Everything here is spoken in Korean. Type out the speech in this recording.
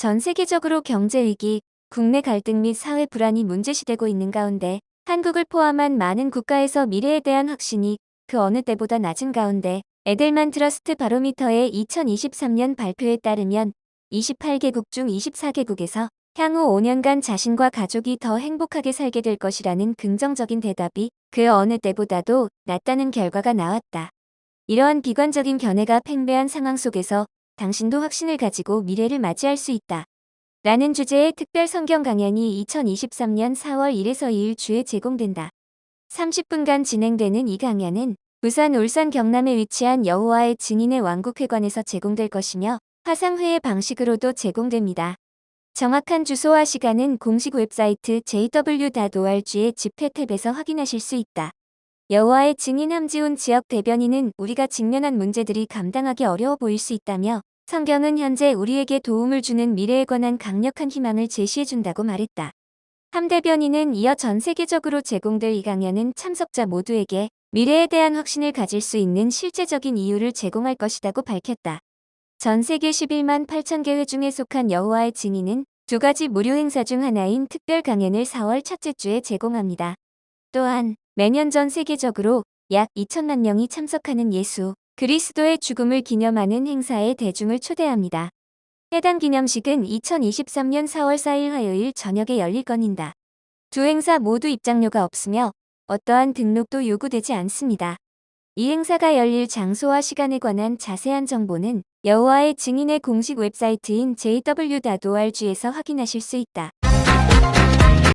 전 세계적으로 경제 위기, 국내 갈등 및 사회 불안이 문제시되고 있는 가운데 한국을 포함한 많은 국가에서 미래에 대한 확신이 그 어느 때보다 낮은 가운데 에델만 트러스트 바로미터의 2023년 발표에 따르면 28개국 중 24개국에서 향후 5년간 자신과 가족이 더 행복하게 살게 될 것이라는 긍정적인 대답이 그 어느 때보다도 낮다는 결과가 나왔다. 이러한 비관적인 견해가 팽배한 상황 속에서 당신도 확신을 가지고 미래를 맞이할 수 있다. 라는 주제의 특별 성경 강연이 2023년 4월 1에서 2일 주에 제공된다. 30분간 진행되는 이 강연은 부산 울산 경남에 위치한 여호와의 증인의 왕국회관에서 제공될 것이며 화상회의 방식으로도 제공됩니다. 정확한 주소와 시간은 공식 웹사이트 jw.org의 집회 탭에서 확인하실 수 있다. 여호와의 증인 함지훈 지역 대변인은 우리가 직면한 문제들이 감당하기 어려워 보일 수 있다며 성경은 현재 우리에게 도움을 주는 미래에 관한 강력한 희망을 제시해준다고 말했다. 함 대변인은 이어 전 세계적으로 제공될 이 강연은 참석자 모두에게 미래에 대한 확신을 가질 수 있는 실제적인 이유를 제공할 것이라고 밝혔다. 전 세계 11만 8천 개 회중에 속한 여호와의 증인은 두 가지 무료 행사 중 하나인 특별 강연을 4월 첫째 주에 제공합니다. 또한 매년 전 세계적으로 약 2천만 명이 참석하는 예수 그리스도의 죽음을 기념하는 행사에 대중을 초대합니다. 해당 기념식은 2023년 4월 4일 화요일 저녁에 열릴 건인다. 두 행사 모두 입장료가 없으며 어떠한 등록도 요구되지 않습니다. 이 행사가 열릴 장소와 시간에 관한 자세한 정보는 여호와의 증인의 공식 웹사이트인 jw.org에서 확인하실 수 있다.